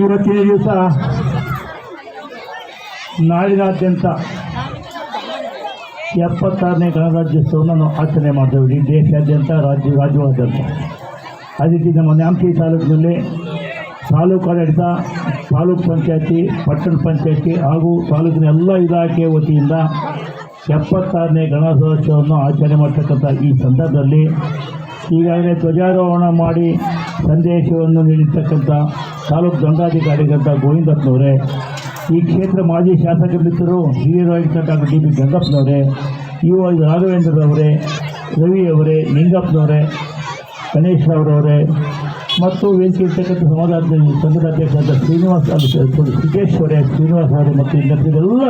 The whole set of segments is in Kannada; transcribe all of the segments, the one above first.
ಇವತ್ತಿನ ದಿವಸ ನಾಡಿನಾದ್ಯಂತ ಎಪ್ಪತ್ತಾರನೇ ಗಣರಾಜ್ಯೋತ್ಸವವನ್ನು ಆಚರಣೆ ಮಾಡ್ತೇವೆ ಇಡೀ ದೇಶಾದ್ಯಂತ, ರಾಜ್ಯ, ರಾಜ್ಯವಾದ್ಯಂತ. ಅದೇ ನಮ್ಮ ನ್ಯಾಮತಿ ತಾಲೂಕಿನಲ್ಲಿ ತಾಲೂಕು ಆಡಳಿತ, ತಾಲೂಕು ಪಂಚಾಯತಿ, ಪಟ್ಟಣ ಪಂಚಾಯತಿ ಹಾಗೂ ತಾಲೂಕಿನ ಎಲ್ಲ ಇಲಾಖೆ ವತಿಯಿಂದ ಎಪ್ಪತ್ತಾರನೇ ಗಣರಾಜ್ಯೋತ್ಸವವನ್ನು ಆಚರಣೆ ಮಾಡ್ತಕ್ಕಂಥ ಈ ಸಂದರ್ಭದಲ್ಲಿ ಈಗಾಗಲೇ ಧ್ವಜಾರೋಹಣ ಮಾಡಿ ಸಂದೇಶವನ್ನು ನೀಡಿರ್ತಕ್ಕಂಥ ತಾಲೂಕು ದಂಡಾಧಿಕಾರಿಗಳಂತ ಗೋವಿಂದಪ್ಪನವರೇ, ಈ ಕ್ಷೇತ್ರ ಮಾಜಿ ಶಾಸಕರಿದ್ದರು ಡಾಕ್ಟರ್ ಡಿ ಬಿ ಗಂಗಪ್ಪನವರೇ ಯು ಐ ರಾಘವೇಂದ್ರರವರೇ ರವಿಯವರೇ ನಿಂಗಪ್ಪನವರೇ, ಗಣೇಶ್ ಅವರವರೇ, ಮತ್ತು ವೇದಿಕೆ ಇರ್ತಕ್ಕಂಥ ಸಮಾಜ ಸಂಘದ ಅಧ್ಯಕ್ಷರಾದ ಶ್ರೀನಿವಾಸ್ ಸಿದ್ದೇಶ್ ಅವರೇ ಶ್ರೀನಿವಾಸ್ ಅವರೇ ಮತ್ತು ಇನ್ನೆಲ್ಲ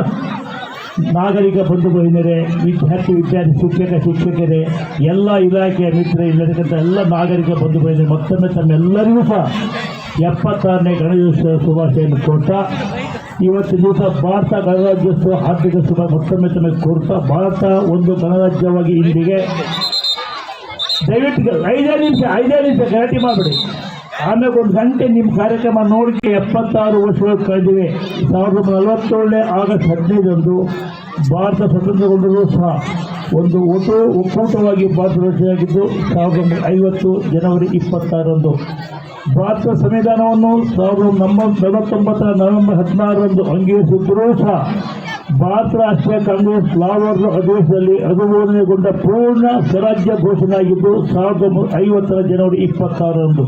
ನಾಗರಿಕ ಬಂಧು ಬಹಿಣರೇ ವಿದ್ಯಾರ್ಥಿ ವಿದ್ಯಾರ್ಥಿ, ಶಿಕ್ಷಕ, ಶಿಕ್ಷಕರೇ, ಎಲ್ಲ ಇಲಾಖೆಯ ಮಿತ್ರ ಇಲ್ಲಿರತಕ್ಕಂಥ ಎಲ್ಲ ನಾಗರಿಕ ಬಂಧು ಬಹಿನರು ಮತ್ತೊಮ್ಮೆ ತಮ್ಮೆಲ್ಲರಿಗೂ ಸಹ ಎಪ್ಪತ್ತಾರನೇ ಗಣರಾಜ್ಯೋತ್ಸವ ಶುಭಾಶಯನ್ನು ಕೊಡ್ತಾ ಇವತ್ತು ದಿವಸ ಭಾರತ ಗಣರಾಜ್ಯೋತ್ಸವ ಹಾರ್ದಿಕ ಶುಭ ಮತ್ತೊಮ್ಮೆ ತಮಗೆ ಕೊಡ್ತಾ ಭಾರತ ಒಂದು ಗಣರಾಜ್ಯವಾಗಿ ಇಂದಿಗೆ. ದಯವಿಟ್ಟು ಐದೇ ನಿಮಿಷ ಐದೇ ನಿಮಿಷ ಗಲಾಟೆ ಮಾಡಬೇಡಿ. ಆಮೇಲೆ ಒಂದು ಗಂಟೆ ನಿಮ್ಮ ಕಾರ್ಯಕ್ರಮ ನೋಡಿಕೆ ಎಪ್ಪತ್ತಾರು ವರ್ಷಗಳು ಕಳೆದಿವೆ. ಸಾವಿರದ ಒಂಬೈನೂರ ನಲವತ್ತೇಳನೇ ಆಗಸ್ಟ್ ಹದಿನೈದರಂದು ಭಾರತ ಸ್ವತಂತ್ರಗೊಂಡರೂ ಸಹ ಒಂದು ಒಟ್ಟು ಒಕ್ಕೂಟವಾಗಿ ಭಾರತ ರಚನೆಯಾಗಿದ್ದು, ಸಾವಿರದ ಒಂಬೈನೂರ ಐವತ್ತು ಜನವರಿ ಇಪ್ಪತ್ತಾರರಂದು. ಭಾರತ ಸಂವಿಧಾನವನ್ನು ಸಾವಿರದ ಒಂಬೈನೂರ ನಲವತ್ತೊಂಬತ್ತರ ನವೆಂಬರ್ ಹದಿನಾರರಂದು ಅಂಗೀಕರಿಸಿದ್ದರೂ ಸಹ ಭಾರತ ರಾಷ್ಟ್ರೀಯ ಕಾಂಗ್ರೆಸ್ ಫ್ಲಾವರ್ ಅಧಿವೇಶನದಲ್ಲಿ ಅನುಮೋದನೆಗೊಂಡ ಪೂರ್ಣ ಸ್ವರಾಜ್ಯ ಘೋಷಣೆ ಆಗಿದ್ದು ಸಾವಿರದ ಐವತ್ತರ ಜನವರಿ ಇಪ್ಪತ್ತಾರರಂದು.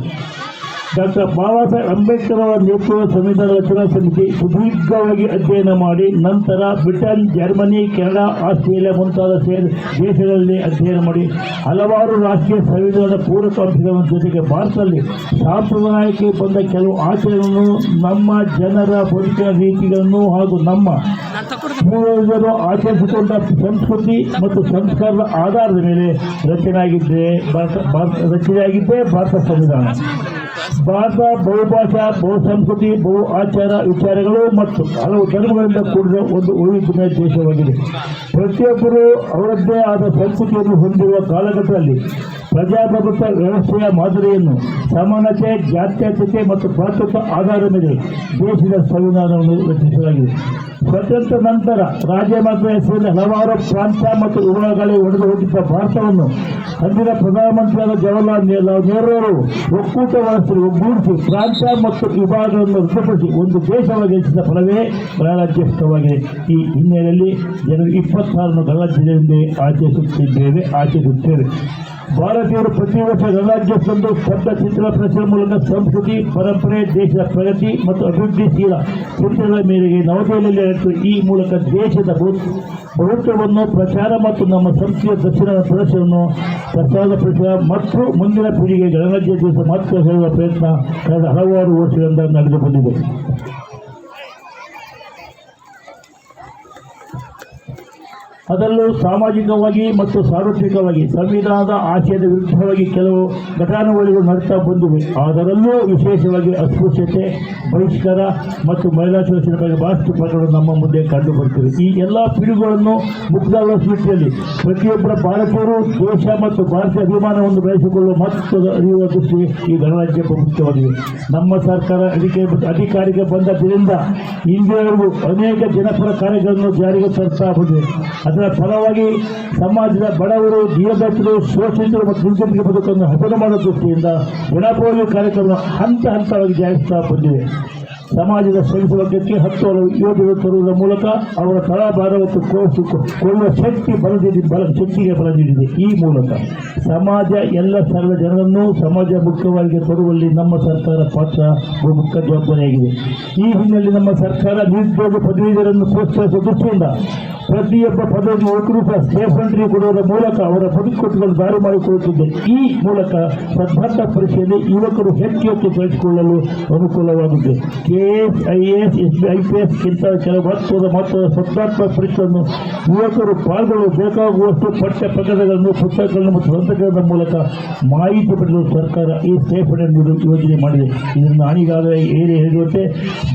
ಡಾಕ್ಟರ್ ಬಾಬಾ ಸಾಹೇಬ್ ಅಂಬೇಡ್ಕರ್ ಅವರ ನೇತೃತ್ವದ ಸಂವಿಧಾನ ರಚನಾ ಸಮಿತಿ ಸುದೀರ್ಘವಾಗಿ ಅಧ್ಯಯನ ಮಾಡಿ ನಂತರ ಬ್ರಿಟನ್ ಜರ್ಮನಿ ಕೆನಡಾ ಆಸ್ಟ್ರೇಲಿಯಾ ಮುಂತಾದ ಸೇರಿ ದೇಶಗಳಲ್ಲಿ ಅಧ್ಯಯನ ಮಾಡಿ ಹಲವಾರು ರಾಷ್ಟ್ರೀಯ ಸಂವಿಧಾನದ ಪೂರಕ ಅಂಶಗಳ ಜೊತೆಗೆ ಭಾರತದಲ್ಲಿ ಸಾಂಪ್ರದಾಯಿಕ ಬಂದ ಕೆಲವು ಆಚರಣೆಗಳನ್ನು ನಮ್ಮ ಜನರ ಬದುಕಿನ ರೀತಿಗಳನ್ನು ಹಾಗೂ ನಮ್ಮ ಪೂರ್ವಜರು ಆಚರಿಸಿಕೊಂಡ ಸಂಸ್ಕೃತಿ ಮತ್ತು ಸಂಸ್ಕಾರದ ಆಧಾರದ ಮೇಲೆ ರಚನೆಯಾಗಿದ್ದೇ ಭಾರತ ಭಾರತ ರಚನೆಯಾಗಿದ್ದೇ ಭಾರತ ಸಂವಿಧಾನ. ಭಾರತ ಬಹುಭಾಷಾ, ಬಹುಸಂಸ್ಕೃತಿ, ಬಹು ಆಚಾರ ವಿಚಾರಗಳು ಮತ್ತು ಹಲವು ಧರ್ಮಗಳಿಂದ ಕೂಡಿದ ಒಂದು ವೈವಿಧ್ಯಮಯ ದೇಶವಾಗಿದೆ. ಪ್ರತಿಯೊಬ್ಬರು ಅವರದ್ದೇ ಆದ ಸಂಸ್ಕೃತಿಯನ್ನು ಹೊಂದಿರುವ ಕಾಲಘಟ್ಟದಲ್ಲಿ ಪ್ರಜಾಪ್ರಭುತ್ವ ವ್ಯವಸ್ಥೆಯ ಮಾದರಿಯನ್ನು ಸಮಾನತೆ ಜಾತ್ಯತೀತತೆ ಮತ್ತು ಭ್ರಾತೃತ್ವ ಆಧಾರದ ಮೇಲೆ ದೇಶದ ಸಂವಿಧಾನವನ್ನು ರಚಿಸಲಾಗಿದೆ. ಸ್ವತಂತ್ರ ನಂತರ ರಾಜ್ಯ ಮಾತ್ರ ಹೆಸರಿನ ಹಲವಾರು ಪ್ರಾಂತ ಮತ್ತು ವಿಭಾಗಗಳಿಗೆ ಒಡೆದು ಹೋಗಿದ್ದ ಭಾರತವನ್ನು ಅಂದಿನ ಪ್ರಧಾನಮಂತ್ರಿಯಾದ ಜವಾಹರ್ಲಾಲ್ ನೆಹರು ನೆಹರೂರು ಒಕ್ಕೂಟಗೊಳಿಸಿ ಒಗ್ಗೂಡಿಸಿ ಪ್ರಾಂತ ಮತ್ತು ವಿಭಾಗಗಳನ್ನು ರದ್ದುಪಡಿಸಿ ಒಂದು ದೇಶವಾಗಿ ರಚಿಸಿದ ಫಲವೇ ಗಣರಾಜ್ಯೋತ್ಸವವಾಗಿದೆ. ಈ ಹಿನ್ನೆಲೆಯಲ್ಲಿ ಜನವರಿ ಇಪ್ಪತ್ತಾರನ್ನು ಗಣರಾಜ್ಯದಿಂದ ಆಚರಿಸುತ್ತಿದ್ದೇವೆ, ಆಚರಿಸುತ್ತೇವೆ. ಭಾರತೀಯರು ಪ್ರತಿ ವರ್ಷ ಗಣರಾಜ್ಯೋತ್ಸವದ ಶಬ್ದ ಚಿತ್ರ ಪ್ರಚಾರ ಮೂಲಕ ಸಂಸ್ಕೃತಿ, ಪರಂಪರೆ ದೇಶದ ಪ್ರಗತಿ ಮತ್ತು ಅಭಿವೃದ್ಧಿಶೀಲ ಚಿತ್ರಗಳ ಮೇರೆಗೆ ನವದೆಹಲಿಯಲ್ಲಿ ನಡೆಸುವ ಈ ಮೂಲಕ ದೇಶದ ಬಹು- ಬಹುತ್ವವನ್ನು ಪ್ರಚಾರ ಮತ್ತು ನಮ್ಮ ಸಂಸ್ಕೃತಿಯ ದಕ್ಷಿಣ ಪ್ರದರ್ಶನವನ್ನು ಪ್ರಸಾರದ ಪ್ರಚಾರ ಮತ್ತು ಮುಂದಿನ ಪೀಳಿಗೆ ಗಣರಾಜ್ಯ ದಿವಸ ಮಹತ್ವ ಹೇಳುವ ಪ್ರಯತ್ನ ಕಳೆದ ಹಲವಾರು ವರ್ಷಗಳಿಂದ ನಡೆದು ಬಂದಿದೆ ಅದರಲ್ಲೂ ಸಾಮಾಜಿಕವಾಗಿ ಮತ್ತು ಸಾರ್ವತ್ರಿಕವಾಗಿ, ಸಂವಿಧಾನದ ಆಶಯದ ವಿರುದ್ಧವಾಗಿ ಕೆಲವು ಘಟನಾವಳಿಗಳು ನಡೀತಾ ಬಂದಿವೆ. ಅದರಲ್ಲೂ ವಿಶೇಷವಾಗಿ ಅಸ್ಪೃಶ್ಯತೆ, ಬಹಿಷ್ಕಾರ ಮತ್ತು ಮಹಿಳಾ ಶೋಷಣೆ ಬಗ್ಗೆ ಬಹಳಷ್ಟು ಪ್ರಕರಣಗಳು ನಮ್ಮ ಮುಂದೆ ಕಂಡು ಬರುತ್ತಿವೆ. ಈ ಎಲ್ಲ ಪಿಡುಗುಗಳನ್ನು ಮುಕ್ತಗೊಳಿಸುವ ಪ್ರತಿಯೊಬ್ಬರ ಭಾರತೀಯರು ದೇಶ ಮತ್ತು ಭಾರತೀಯ ಅಭಿಮಾನವನ್ನು ಬೆಳೆಸಿಕೊಳ್ಳುವ ಮಹತ್ವದ ಅರಿಯುವ ದೃಷ್ಟಿ ಈ ಗಣರಾಜ್ಯ ಮುಖ್ಯವಾಗಿದೆ ನಮ್ಮ ಸರ್ಕಾರ ಅಡಿಕೆ ಅಧಿಕಾರಿಗೆ ಬಂದ ದಿನದಿಂದ ಇಂದಿನವರೆಗೂ ಅನೇಕ ಜನಪರ ಕಾರ್ಯಗಳನ್ನು ಜಾರಿಗೆ ತರ್ತಾ ಬಂದಿದೆ. ಅದರ ಫಲವಾಗಿ ಸಮಾಜದ ಬಡವರು ದೀನದತ್ತರು ಶೋಷಿತರು ಮತ್ತು ದುರ್ಗತಿಗೆ ಬದುಕನ್ನು ಹಸನು ಮಾಡುವ ದೃಷ್ಟಿಯಿಂದ ಗುಣಪೋಲಿ ಕಾರ್ಯಕ್ರಮ ಹಂತ ಹಂತವಾಗಿ ಜಾರಿಸ್ತಾ ಬಂದಿದೆ. ಸಮಾಜದ ಬಗ್ಗೆ ಹತ್ತು ಯೋಜನೆ ತರುವುದರ ಮೂಲಕ ಅವರ ತಳಭಾರ ಮತ್ತು ಕೋಸು ಕೊಳ್ಳುವ ಶಕ್ತಿ ಬಲದಿದೆ ಬಲ ಶಕ್ತಿಗೆ ಬಲ ನೀಡಿದೆ ಈ ಮೂಲಕ ಸಮಾಜ ಎಲ್ಲ ಸರ್ವ ಜನರನ್ನು ಸಮಾಜ ಮುಖ್ಯವಾಗಿ ತರುವಲ್ಲಿ ನಮ್ಮ ಸರ್ಕಾರ ಪಾತ್ರ ಪ್ರಮುಖ ಜವಾಬ್ದಾರಿಯಾಗಿದೆ. ಈ ಹಿನ್ನೆಲೆ ನಮ್ಮ ಸರ್ಕಾರ ನಿರುದ್ಯೋಗ ಪದವೀಧರನ್ನು ಪ್ರೋತ್ಸಾಹಿಸುವ ದೃಷ್ಟಿಯಿಂದ ಪ್ರತಿಯೊಬ್ಬ ಪದವಿ ಯುವಕರು ಸಹ ಸ್ಟೇಫಂಡ್ರಿ ಕೊಡುವುದರ ಮೂಲಕ ಅವರ ಬದುಕುಗಳನ್ನು ದಾರಿ ಮಾಡಿಕೊಳ್ಳುತ್ತಿದೆ ಈ ಮೂಲಕ ಸ್ಪರ್ಧಾತ್ಮಕ ಪರೀಕ್ಷೆಯಲ್ಲಿ ಯುವಕರು ಹೆಚ್ಚು ಹೆಚ್ಚು ಬೆಳೆಸಿಕೊಳ್ಳಲು ಅನುಕೂಲವಾಗಿದೆ. KS I S S B I P ಎಸ್ಗಿಂತ ಕೆಲವು ಮಹತ್ವದ ಮಹತ್ವದ ಸ್ಪರ್ಧಾತ್ಮಕ ಪರೀಕ್ಷೆಯನ್ನು ಯುವಕರು ಪಾಲ್ಗೊಳ್ಳಲು ಬೇಕಾಗುವಷ್ಟು ಪಠ್ಯ ಪ್ರಕರಣಗಳನ್ನು ಪುಸ್ತಕಗಳನ್ನು ಮತ್ತು ಗ್ರಂಥಗಳ ಮೂಲಕ ಮಾಹಿತಿ ಪಡೆಯಲು ಸರ್ಕಾರ ಈ ಸೇಫ್ ಯೋಜನೆ ಮಾಡಿದೆ. ಇದನ್ನು ನಾನೀಗಾಗಲೇ ಏನೇ ಹೇಳುವಂತೆ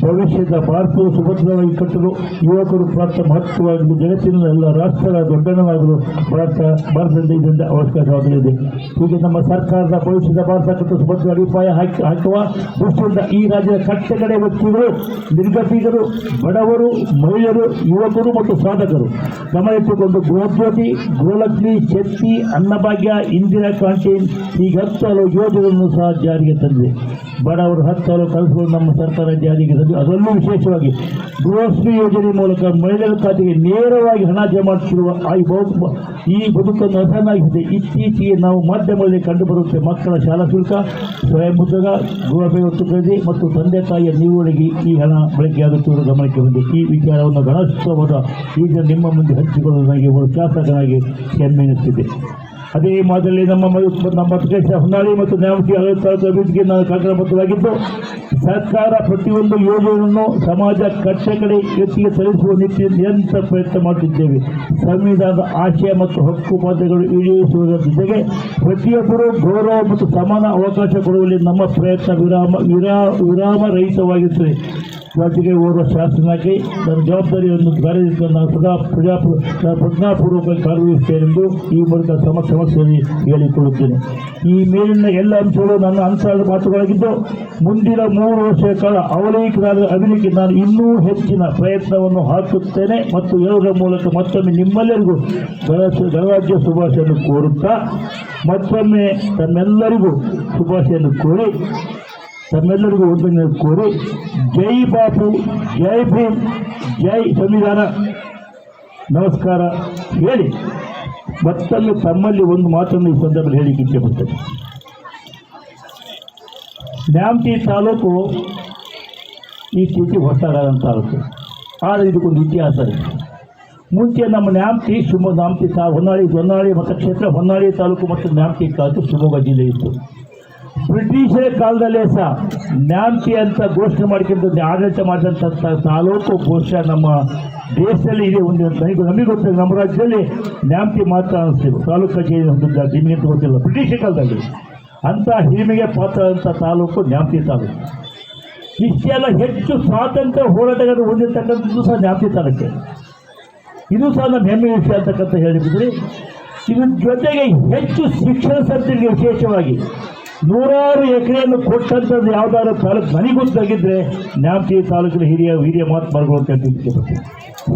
ಭವಿಷ್ಯದ ಭಾರತವು ಸುಭದ್ರವಾಗಿ ಕಟ್ಟಲು ಯುವಕರು ಪ್ರಾಪ್ತ ಮಹತ್ವವಾಗಿ ಜಗತ್ತಿನ ಎಲ್ಲ ರಾಷ್ಟ್ರಗಳ ದೊಡ್ಡಣವಾಗಲು ಭಾರತ, ಭಾರತದಿಂದ ಇದರಿಂದ ಅವಕಾಶವಾಗಲಿದೆ ಹೀಗೆ ನಮ್ಮ ಸರ್ಕಾರದ ಭವಿಷ್ಯದ ಭಾರತ ಕಟ್ಟಲು ಸುಭದ್ರ ಅಡಿಪಾಯ ಹಾಕಿ, ಹಾಕುವ ದೃಷ್ಟಿಯಿಂದ ಈ ರಾಜ್ಯದ ಕಟ್ಟಕಡೆ ವ್ಯಕ್ತಿಗಳು ನಿರ್ಗತಿಕರು, ಬಡವರು, ಮಹಿಳೆಯರು, ಯುವಕರು ಮತ್ತು ಸಾಧಕರು. ಗಮನ ಇಟ್ಟುಕೊಂಡು ಗೃಹಜ್ಯೋತಿ ಗೃಹಲಕ್ಷ್ಮಿ ಶಕ್ತಿ, ಅನ್ನಭಾಗ್ಯ, ಇಂದಿರಾ ಕ್ಯಾಂಟೀನ್ ಈಗ ಹತ್ತು ಹಲವು ಯೋಜನೆಗಳನ್ನು ಸಹ ಜಾರಿಗೆ ತಂದಿದೆ. ಬಡವರು ಹತ್ತು ಹಲವು ಕೆಲಸಗಳು ನಮ್ಮ ಸರ್ಕಾರ ಜಾರಿಗೆ ತಂದಿದೆ. ಅದರಲ್ಲೂ ವಿಶೇಷವಾಗಿ ಗೃಹಶ್ರೀ ಯೋಜನೆ ಮೂಲಕ ಮಹಿಳೆಯರ ಖಾತೆಗೆ ನೇರವಾಗಿ ಹಣ ಜಮಾ ಬಹು- ಈ ಬದುಕನ್ನು ಹಸನಾಗಿದೆ ಇತ್ತೀಚೆಗೆ ನಾವು ಮಾಧ್ಯಮದಲ್ಲಿ ಕಂಡುಬರುತ್ತೆ ಮಕ್ಕಳ ಶಾಲಾ ಶುಲ್ಕ, ಸ್ವಯಂ ಉದ್ಯೋಗ, ಗೃಹ ಮತ್ತು ತಂದೆ ತಾಯಿಯ ನಿಲುವಳಿಗೆ ಈ ಹಣ ಬಳಕೆಯಾಗುತ್ತಿರುವ ಗಮನಕ್ಕೆ ಬಂದಿದೆ ಈ ವಿಚಾರವನ್ನು ಗಣೋತ್ಸವದ ಈಗ ನಿಮ್ಮ ಮುಂದೆ ಹಂಚಿಕೊಳ್ಳಲು ನನಗೆ ಒಂದು ಹೆಮ್ಮೆ ಅದೇ ಮಾದರಿಯಲ್ಲಿ ನಮ್ಮ ನಮ್ಮ ಪ್ರದೇಶ ಹೊನ್ನಾಳಿ ಮತ್ತು ನ್ಯಾಮತಿ ಆಡಳಿತ ಅಭಿವೃದ್ಧಿಗೆ ನಾನು ಕಾರಣಬದ್ಧವಾಗಿದ್ದು ಸರ್ಕಾರ ಪ್ರತಿಯೊಂದು ಯೋಜನೆಯನ್ನು ಸಮಾಜ ಕಟ್ಟೆ ಕಡೆ ಸಲ್ಲಿಸುವ ನಿಟ್ಟಿನಲ್ಲಿ ನಿರಂತರ ಪ್ರಯತ್ನ ಮಾಡುತ್ತಿದ್ದೇವೆ. ಸಂವಿಧಾನದ ಆಶಯ ಮತ್ತು ಹಕ್ಕು ಬಾಧ್ಯಗಳು ಈಡೇರಿಸುವುದರ ಜೊತೆಗೆ ಪ್ರತಿಯೊಬ್ಬರು ಗೌರವ ಮತ್ತು ಸಮಾನ ಅವಕಾಶ ಕೊಡುವಲ್ಲಿ ನಮ್ಮ ಪ್ರಯತ್ನ ವಿರಾಮ ವಿರಾ ವಿರಾಮರಹಿತವಾಗಿರುತ್ತದೆ. ಜೊತೆಗೆ ಓರ್ವ ಶಾಸನಕ್ಕೆ ನನ್ನ ಜವಾಬ್ದಾರಿಯನ್ನು ಕಾರ್ಯನಿರ್ವಹಿಸಲು ನಾನು ಸದಾ ಪ್ರಜಾಪು ಪ್ರಜ್ಞಾಪೂರ್ವಕವಾಗಿ ಕಾರ್ಯನಿರ್ವಹಿಸುತ್ತೇನೆಂದು ಈ ಮೂಲಕ ಸಮ ಸಮಸ್ಯೆಯಲ್ಲಿ ಹೇಳಿಕೊಳ್ಳುತ್ತೇನೆ. ಈ ಮೇಲಿನ ಎಲ್ಲ ಅಂಶಗಳು ನನ್ನ ಅನುಸಾರದ ಮಾತುಗಳಾಗಿದ್ದು, ಮುಂದಿನ ಮೂರು ವರ್ಷಗಳ ಕಾಲ ಅವಲೇಖನಾದ ಅಭಿನಯಕ್ಕೆ ನಾನು ಇನ್ನೂ ಹೆಚ್ಚಿನ ಪ್ರಯತ್ನವನ್ನು ಹಾಕುತ್ತೇನೆ ಮತ್ತು ಹೇಳುವುದರ ಮೂಲಕ ಮತ್ತೊಮ್ಮೆ ನಿಮ್ಮೆಲ್ಲರಿಗೂ ಗಣರಾಜ್ಯ ಶುಭಾಶಯನ್ನು ಕೋರುತ್ತಾ ಮತ್ತೊಮ್ಮೆ ತಮ್ಮೆಲ್ಲರಿಗೂ ಶುಭಾಶಯನ್ನು ಕೋರಿ ತಮ್ಮೆಲ್ಲರಿಗೂ ಒಂದನ್ನು ಕೋರಿ. ಜೈ ಬಾಪು, ಜೈ ಭೀಮ್, ಜೈ ಸಂವಿಧಾನ. ನಮಸ್ಕಾರ. ಹೇಳಿ. ಮತ್ತೊಮ್ಮೆ ತಮ್ಮಲ್ಲಿ ಒಂದು ಮಾತನ್ನು ಈ ಸಂದರ್ಭದಲ್ಲಿ ಹೇಳಿಕ್ಕೆ ಇಚ್ಛೆಪಡ್ತೇನೆ ನ್ಯಾಮತಿ ತಾಲೂಕು ಇತ್ತೀಚೆಗೆ ಹೊಸದಾದಂಥ ತಾಲೂಕು. ಆದರೆ ಇದಕ್ಕೊಂದು ಇತಿಹಾಸ ಇದೆ. ಮುಂಚೆ ನಮ್ಮ ನ್ಯಾಮತಿ ಶಿವಮೊಗ್ಗ, ನ್ಯಾಮತಿ ತಾ, ಹೊನ್ನಾಳಿ ಹೊನ್ನಾಳಿ ಮತಕ್ಷೇತ್ರ, ಹೊನ್ನಾಳಿ ತಾಲೂಕು ಮತ್ತು ನ್ಯಾಮತಿ ತಾಲೂಕು ಶಿವಮೊಗ್ಗ ಜಿಲ್ಲೆ ಇತ್ತು. ಬ್ರಿಟಿಷರ ಕಾಲದಲ್ಲೇ ಸಹ ನ್ಯಾಮ್ತಿ ಅಂತ ಘೋಷಣೆ ಮಾಡ್ಕೊಂಡು ಆಡಳಿತ ಮಾಡಿದಂಥ ತಾಲೂಕು ಬಹುಶಃ ನಮ್ಮ ದೇಶದಲ್ಲಿ ಇದೆ ಒಂದು ನನಗೆ ನಮಗೆ ಗೊತ್ತಿಲ್ಲ. ನಮ್ಮ ರಾಜ್ಯದಲ್ಲಿ ನ್ಯಾಮ್ತಿ ಮಾತ್ರ ಅನಿಸ್ತೀವಿ ತಾಲೂಕು ಕಚೇರಿ ನಿಮಗೆ ಅಂತ ಗೊತ್ತಿಲ್ಲ. ಬ್ರಿಟಿಷರ ಕಾಲದಲ್ಲಿ ಅಂತ ಹಿರಿಮೆಗೆ ಪಾತ್ರದಂಥ ತಾಲೂಕು ನ್ಯಾಮ್ತಿ ತಾಲೂಕು. ಇಷ್ಟೆಲ್ಲ ಹೆಚ್ಚು ಸ್ವಾತಂತ್ರ್ಯ ಹೋರಾಟಗಾರರು ಹೊಂದಿರತಕ್ಕಂಥದ್ದು ಸಹ ನ್ಯಾಮ್ತಿ ತಾಲೂಕೆ. ಇದು ಸಹ ನಮ್ಮ ಹೆಮ್ಮೆಯ ವಿಷಯ ಅಂತಕ್ಕಂಥ ಹೇಳಿಬಿಟ್ರಿ ಇದ್ರ ಜೊತೆಗೆ ಹೆಚ್ಚು ಶಿಕ್ಷಣ ಸಂಸ್ಥೆಗೆ ವಿಶೇಷವಾಗಿ ನೂರಾರು ಎಕರೆಯನ್ನು ಕೊಟ್ಟಂಥದ್ದು ಯಾವ್ದಾದ್ರು ತಾಲೂಕು ಗೊತ್ತಾಗಿದ್ರೆ ನ್ಯಾಮತಿ ತಾಲೂಕಿನ ಹಿರಿಯ ಹಿರಿಯ ಮಹಾತ್ಮರುಗಳು ಅಂತ ಬರ್ತೀನಿ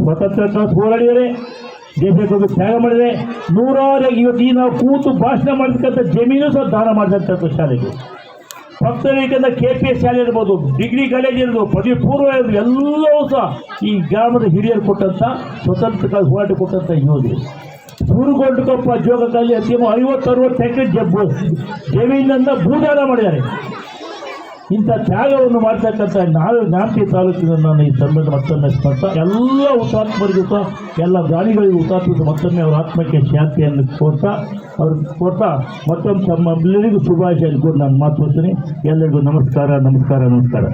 ಸ್ವತಂತ್ರ ಹೋರಾಡಿದರೆ, ದೇಶಕ್ಕೊಂದು ತ್ಯಾಗ ಮಾಡಿದರೆ, ನೂರಾರು ಇವತ್ತು ಈ ನಾವು ಕೂತು ಭಾಷಣ ಮಾಡತಕ್ಕಂಥ ಜಮೀನು ಸಹ ದಾನ ಮಾಡಿದಂಥದ್ದು ಶಾಲೆಗೆ. ಭಕ್ತರಿಗಿಂತ ಕೆ ಪಿ ಎಸ್ ಶಾಲೆ ಇರ್ಬೋದು, ಡಿಗ್ರಿ ಕಾಲೇಜ್ ಇರ್ಬೋದು ಪದವಿ ಪೂರ್ವ ಇರ್ಬೋದು, ಎಲ್ಲವೂ ಸಹ ಈ ಗ್ರಾಮದ ಹಿರಿಯರು ಕೊಟ್ಟಂಥ ಸ್ವತಂತ್ರ ಹೋರಾಟ ಕೊಟ್ಟಂಥ ಯೋಧರು. ಸೂರುಗೊಂಡಕೊಪ್ಪ ಜೋಗದಲ್ಲಿ ಅತಿ ಐವತ್ತು ಅರವತ್ತು ಎಕರೆ ಜಬ್ಬು ಜಮೀನನ್ನ ಭೂದಾನ ಮಾಡಿದ್ದಾರೆ. ಇಂಥ ತ್ಯಾಗವನ್ನು ಮಾಡ್ತಕ್ಕಂಥ ನಾಳೆ ಜ್ಞಾಪಿ ತಾಲೂಕಿನ ನಾನು ಈ ಸಂಬಂಧ ಮತ್ತೊಮ್ಮೆ ಸ್ಮರ್ತ ಎಲ್ಲ ಹುತಾತ್ಮರಿಗೂ ಎಲ್ಲ ದಾನಿಗಳಿಗೆ ಹುತಾತ್ಮರಿಗೂ ಮತ್ತೊಮ್ಮೆ ಅವರ ಆತ್ಮಕ್ಕೆ ಶಾಂತಿಯನ್ನು ಕೊಡ್ತಾ, ಅವ್ರು ಕೊಡ್ತಾ, ಮತ್ತೊಮ್ಮೆ ತಮ್ಮ ಎಲ್ಲರಿಗೂ ಶುಭಾಶಯ ಕೂಡ ನಾನು ಮಾತು ಎಲ್ಲರಿಗೂ ನಮಸ್ಕಾರ ನಮಸ್ಕಾರ ನಮಸ್ಕಾರ.